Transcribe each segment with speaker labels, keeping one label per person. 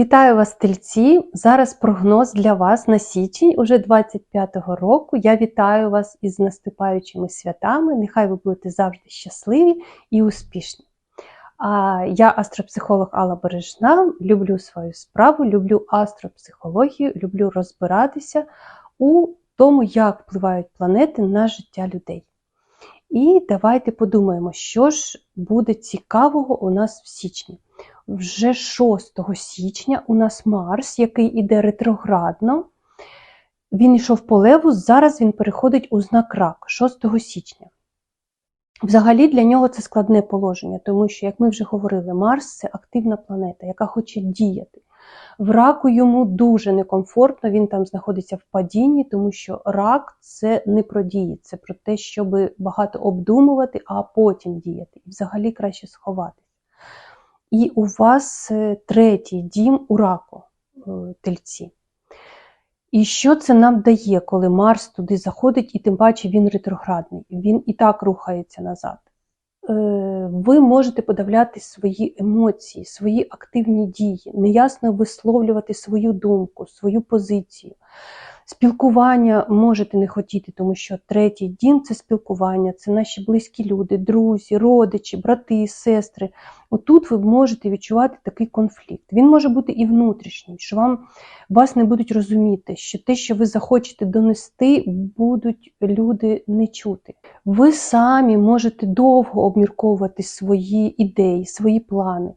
Speaker 1: Вітаю вас, тельці! Зараз прогноз для вас на січень, уже 25-го року. Я вітаю вас із наступаючими святами. Нехай ви будете завжди щасливі і успішні. А Я астропсихолог Алла Бережна, люблю свою справу, люблю астропсихологію, люблю розбиратися у тому, як впливають планети на життя людей. І давайте подумаємо, що ж буде цікавого у нас в січні. Вже 6 січня у нас Марс, який іде ретроградно. Він йшов по леву, зараз він переходить у знак рак 6 січня. Взагалі для нього це складне положення, тому що, як ми вже говорили, Марс це активна планета, яка хоче діяти. В раку йому дуже некомфортно, він там знаходиться в падінні, тому що рак це не про дії, це про те, щоб багато обдумувати, а потім діяти. І взагалі краще сховатися. І у вас е, третій дім у раку е, тельці. І що це нам дає, коли Марс туди заходить, і тим паче він ретроградний, він і так рухається назад. Е, ви можете подавляти свої емоції, свої активні дії, неясно висловлювати свою думку, свою позицію. Спілкування можете не хотіти, тому що третій дім це спілкування, це наші близькі люди, друзі, родичі, брати, сестри. Отут ви можете відчувати такий конфлікт. Він може бути і внутрішній, що вам вас не будуть розуміти, що те, що ви захочете донести, будуть люди не чути. Ви самі можете довго обмірковувати свої ідеї, свої плани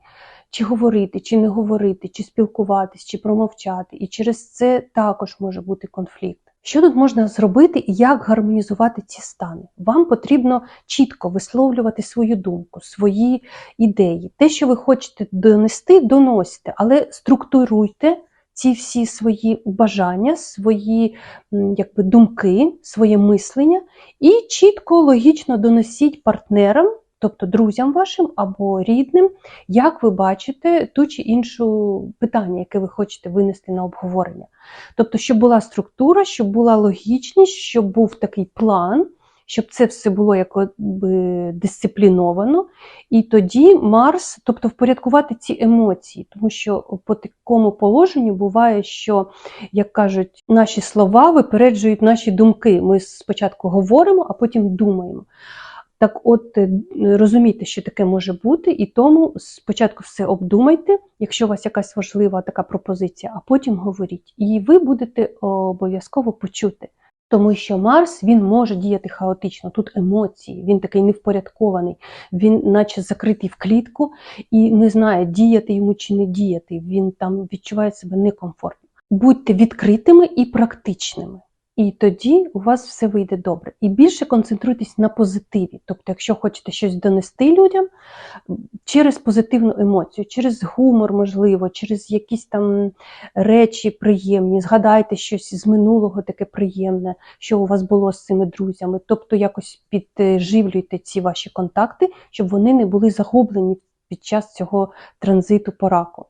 Speaker 1: чи говорити, чи не говорити, чи спілкуватись, чи промовчати. І через це також може бути конфлікт. Що тут можна зробити і як гармонізувати ці стани? Вам потрібно чітко висловлювати свою думку, свої ідеї. Те, що ви хочете донести, доносите, але структуруйте ці всі свої бажання, свої якби, думки, своє мислення і чітко, логічно доносіть партнерам тобто друзям вашим або рідним, як ви бачите ту чи іншу питання, яке ви хочете винести на обговорення. Тобто, щоб була структура, щоб була логічність, щоб був такий план. Щоб це все було якби дисципліновано, і тоді Марс, тобто впорядкувати ці емоції, тому що по такому положенню буває, що, як кажуть, наші слова випереджують наші думки. Ми спочатку говоримо, а потім думаємо. Так от е, розумійте, що таке може бути, і тому спочатку все обдумайте, якщо у вас якась важлива така пропозиція, а потім говоріть. І ви будете обов'язково почути. Тому що Марс він може діяти хаотично, тут емоції, він такий невпорядкований, він наче закритий в клітку і не знає, діяти йому чи не діяти. Він там відчуває себе некомфортно. Будьте відкритими і практичними. І тоді у вас все вийде добре. І більше концентруйтесь на позитиві. Тобто, якщо хочете щось донести людям через позитивну емоцію, через гумор, можливо, через якісь там речі приємні, згадайте щось з минулого таке приємне, що у вас було з цими друзями. Тобто якось підживлюйте ці ваші контакти, щоб вони не були загублені під час цього транзиту по раку.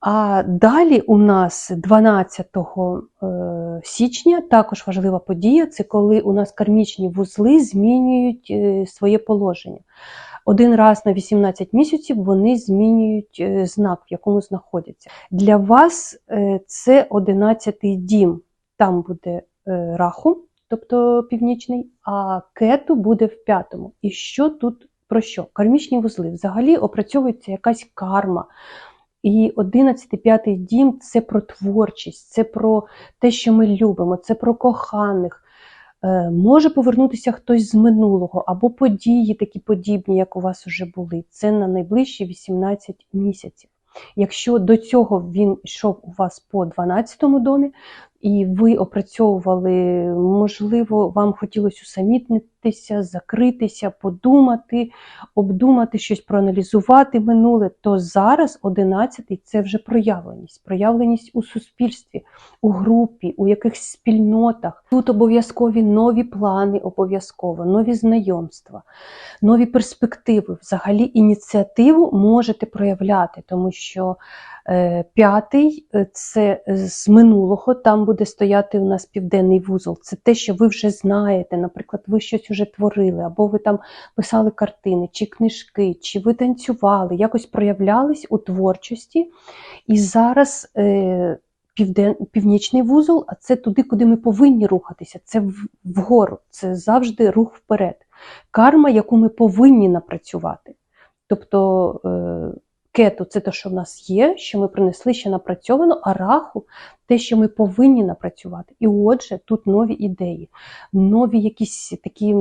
Speaker 1: А далі у нас 12 е, січня також важлива подія це коли у нас кармічні вузли змінюють е, своє положення. Один раз на 18 місяців вони змінюють е, знак, в якому знаходяться. Для вас це 11-й дім, там буде раху, тобто північний, а кету буде в п'ятому. І що тут про що? Кармічні вузли взагалі опрацьовується якась карма. І 11 п'ятий дім це про творчість, це про те, що ми любимо, це про коханих. Е, може повернутися хтось з минулого, або події такі подібні, як у вас вже були. Це на найближчі 18 місяців. Якщо до цього він йшов у вас по 12 домі, і ви опрацьовували, можливо, вам хотілося усамітнитися, закритися, подумати, обдумати щось, проаналізувати минуле, то зараз 11-й це вже проявленість, проявленість у суспільстві, у групі, у якихось спільнотах. Тут обов'язкові нові плани, обов'язково, нові знайомства, нові перспективи. Взагалі ініціативу можете проявляти, тому що П'ятий е, це з минулого, там буде стояти у нас південний вузол. Це те, що ви вже знаєте. Наприклад, ви щось вже творили, або ви там писали картини, чи книжки, чи ви танцювали, якось проявлялись у творчості. І зараз е, півден, північний вузол, а це туди, куди ми повинні рухатися. Це вгору, це завжди рух вперед. Карма, яку ми повинні напрацювати. Тобто е, кету це те, що в нас є, що ми принесли ще напрацьовано, а раху те, що ми повинні напрацювати. І отже, тут нові ідеї, нові якісь такі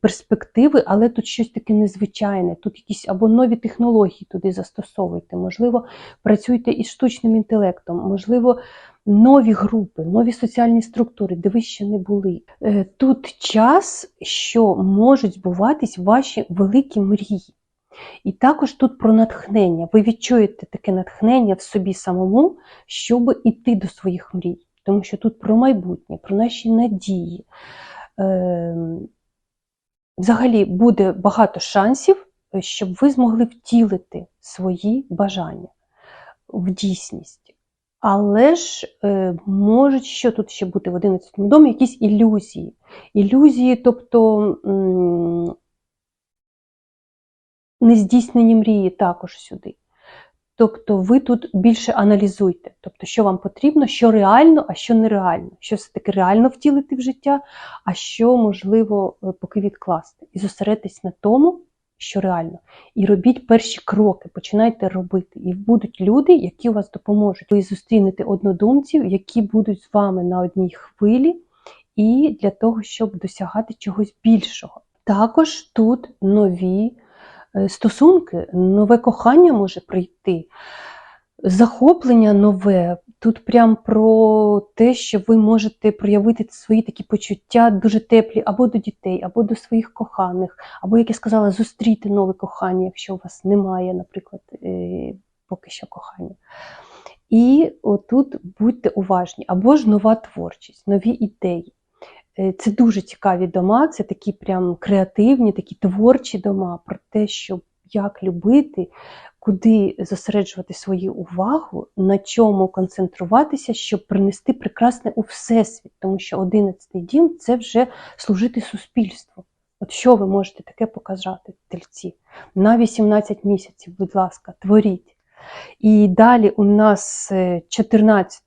Speaker 1: перспективи, але тут щось таке незвичайне, тут якісь або нові технології туди застосовуйте, можливо, працюйте із штучним інтелектом, можливо, нові групи, нові соціальні структури, де ви ще не були. Е, Тут час, що можуть збуватись ваші великі мрії. І також тут про натхнення. Ви відчуєте таке натхнення в собі самому, щоб іти до своїх мрій. Тому що тут про майбутнє, про наші надії. Ем, Взагалі буде багато шансів, е, щоб ви змогли втілити свої бажання в дійсність. Але ж е, можуть що тут ще бути в 11 домі, якісь ілюзії. Ілюзії, тобто нездійснені мрії також сюди. Тобто ви тут більше аналізуйте, тобто, що вам потрібно, що реально, а що нереально, що все-таки реально втілити в життя, а що можливо е, поки відкласти. І зосередитись на тому, що реально. І робіть перші кроки, починайте робити. І будуть люди, які вас допоможуть. Ви зустрінете однодумців, які будуть з вами на одній хвилі, і для того, щоб досягати чогось більшого. Також тут нові стосунки, нове кохання може прийти, захоплення нове. Тут прям про те, що ви можете проявити свої такі почуття дуже теплі або до дітей, або до своїх коханих, або, як я сказала, зустріти нове кохання, якщо у вас немає, наприклад, е, поки що кохання. І отут будьте уважні, або ж нова творчість, нові ідеї. Е, Це дуже цікаві дома, це такі прям креативні, такі творчі дома про те, що як любити, куди зосереджувати свою увагу, на чому концентруватися, щоб принести прекрасне у всесвіт, тому що 11-й дім це вже служити суспільству. От що ви можете таке показати, тельці? На 18 місяців, будь ласка, творіть. І далі у нас е, 14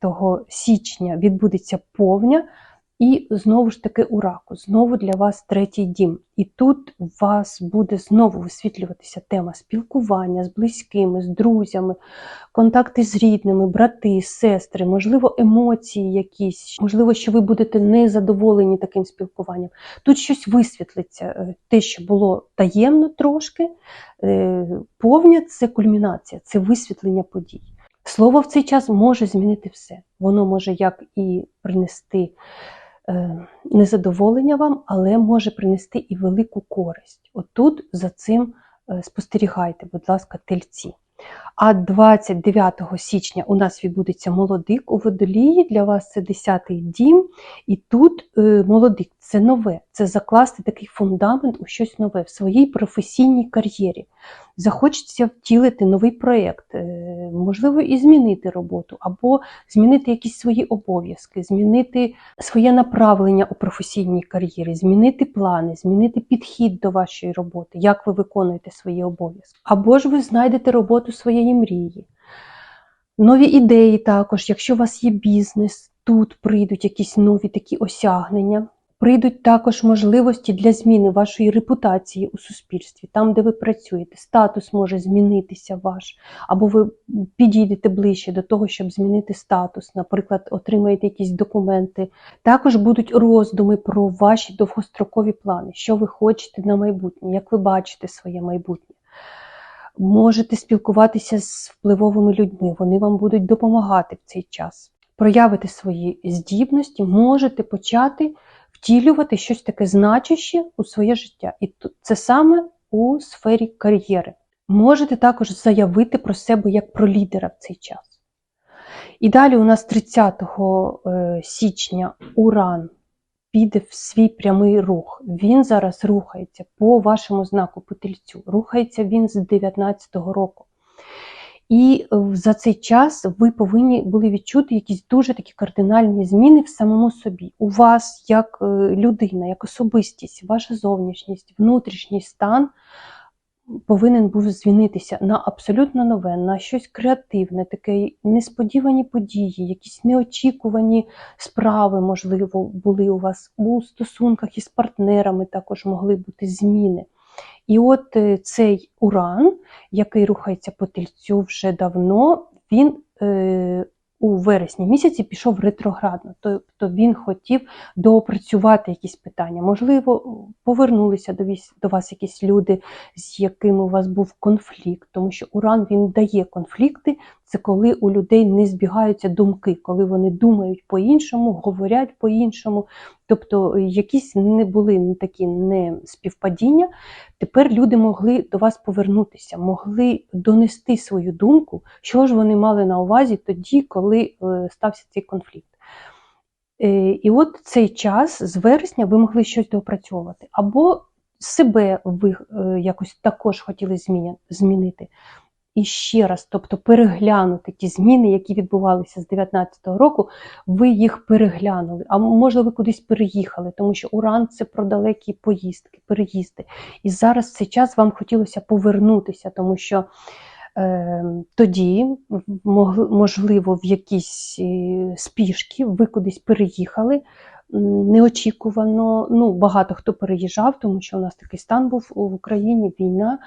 Speaker 1: січня відбудеться повня, і знову ж таки у раку, знову для вас третій дім. І тут у вас буде знову висвітлюватися тема спілкування з близькими, з друзями, контакти з рідними, брати, сестри, можливо, емоції якісь, можливо, що ви будете незадоволені таким спілкуванням. Тут щось висвітлиться, е, те, що було таємно трошки. Е, Повня це кульмінація, це висвітлення подій. Слово в цей час може змінити все. Воно може як і принести незадоволення вам, але може принести і велику користь. Отут за цим е, спостерігайте, будь ласка, тельці. А 29 січня у нас відбудеться молодик у водолії. Для вас це 10-й дім. І тут е, молодик це нове, це закласти такий фундамент у щось нове в своїй професійній кар'єрі. Захочеться втілити новий проєкт, е, можливо, і змінити роботу, або змінити якісь свої обов'язки, змінити своє направлення у професійній кар'єрі, змінити плани, змінити підхід до вашої роботи, як ви виконуєте свої обов'язки. Або ж ви знайдете роботу своєї мрії. Нові ідеї також, якщо у вас є бізнес, тут прийдуть якісь нові такі осягнення. Прийдуть також можливості для зміни вашої репутації у суспільстві, там, де ви працюєте. Статус може змінитися ваш, або ви підійдете ближче до того, щоб змінити статус, наприклад, отримаєте якісь документи. Також будуть роздуми про ваші довгострокові плани, що ви хочете на майбутнє, як ви бачите своє майбутнє. Можете спілкуватися з впливовими людьми, вони вам будуть допомагати в цей час. Проявити свої здібності, можете почати втілювати щось таке значуще у своє життя. І це саме у сфері кар'єри. Можете також заявити про себе як про лідера в цей час. І далі у нас 30 е, січня Уран піде в свій прямий рух. Він зараз рухається по вашому знаку по тельцю. Рухається він з 19-го року. І е, за цей час ви повинні були відчути якісь дуже такі кардинальні зміни в самому собі. У вас, як е, людина, як особистість, ваша зовнішність, внутрішній стан повинен був змінитися на абсолютно нове, на щось креативне, таке несподівані події, якісь неочікувані справи, можливо, були у вас у стосунках із партнерами, також могли бути зміни. І от е, цей уран, який рухається по тельцю вже давно, він е, у вересні місяці пішов ретроградно. Тобто він хотів доопрацювати якісь питання. Можливо, повернулися до до вас якісь люди, з якими у вас був конфлікт, тому що уран він дає конфлікти. Це коли у людей не збігаються думки, коли вони думають по-іншому, говорять по-іншому. Тобто якісь не були такі не співпадіння. Тепер люди могли до вас повернутися, могли донести свою думку, що ж вони мали на увазі тоді, коли е, стався цей конфлікт. Е, і от цей час з вересня ви могли щось доопрацьовувати. Або себе ви е, якось також хотіли змінити і ще раз, тобто переглянути ті зміни, які відбувалися з 19-го року, ви їх переглянули. А може, ви кудись переїхали, тому що уран це про далекі поїздки, переїзди. І зараз цей час вам хотілося повернутися, тому що. Е, тоді, можливо, в якісь е, спішки ви кудись переїхали неочікувано. Ну, Багато хто переїжджав, тому що у нас такий стан був в Україні, війна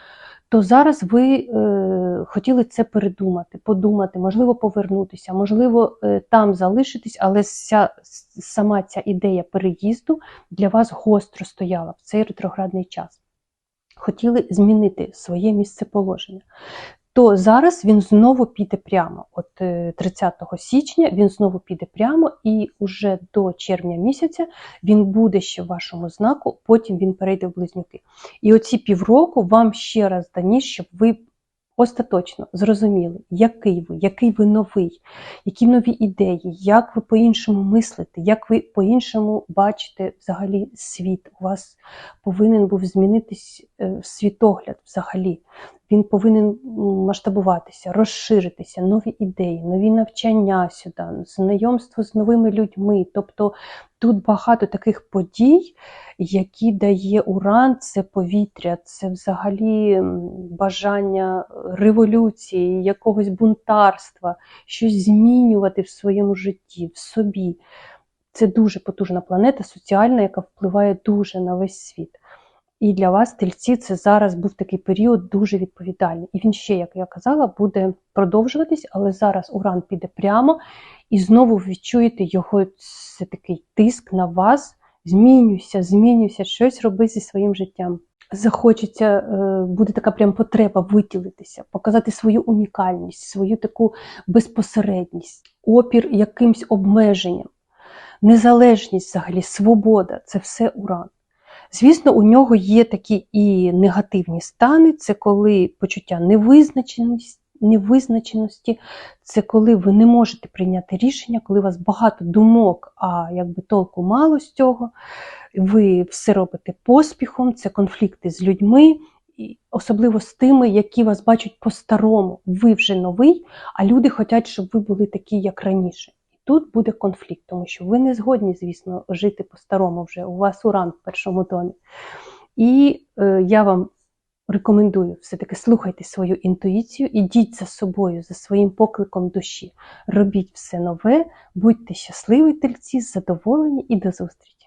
Speaker 1: то зараз ви е, хотіли це передумати, подумати, можливо, повернутися, можливо, е, там залишитись, але вся, сама ця ідея переїзду для вас гостро стояла в цей ретроградний час. Хотіли змінити своє місцеположення то зараз він знову піде прямо. От 30 е, січня він знову піде прямо, і уже до червня місяця він буде ще в вашому знаку, потім він перейде в близнюки. І оці півроку вам ще раз дані, щоб ви остаточно зрозуміли, який ви, який ви новий, які нові ідеї, як ви по-іншому мислите, як ви по-іншому бачите взагалі світ. У вас повинен був змінитись е, світогляд взагалі він повинен масштабуватися, розширитися, нові ідеї, нові навчання сюди, знайомство з новими людьми. Тобто тут багато таких подій, які дає уран, це повітря, це взагалі бажання революції, якогось бунтарства, щось змінювати в своєму житті, в собі. Це дуже потужна планета, соціальна, яка впливає дуже на весь світ. І для вас, тельці, це зараз був такий період дуже відповідальний. І він ще, як я казала, буде продовжуватись, але зараз уран піде прямо і знову відчуєте його це такий тиск на вас. Змінюйся, змінюйся, щось роби зі своїм життям. Захочеться, е, буде така прям потреба виділитися, показати свою унікальність, свою таку безпосередність, опір якимсь обмеженням, незалежність взагалі, свобода це все уран. Звісно, у нього є такі і негативні стани, це коли почуття невизначеності, невизначеності, це коли ви не можете прийняти рішення, коли у вас багато думок, а якби толку мало з цього. Ви все робите поспіхом, це конфлікти з людьми, особливо з тими, які вас бачать по-старому. Ви вже новий, а люди хочуть, щоб ви були такі, як раніше тут буде конфлікт, тому що ви не згодні, звісно, жити по-старому вже. У вас уран в першому домі. І е, я вам рекомендую все-таки слухайте свою інтуїцію, ідіть за собою, за своїм покликом душі. Робіть все нове, будьте щасливі тельці, задоволені і до зустрічі!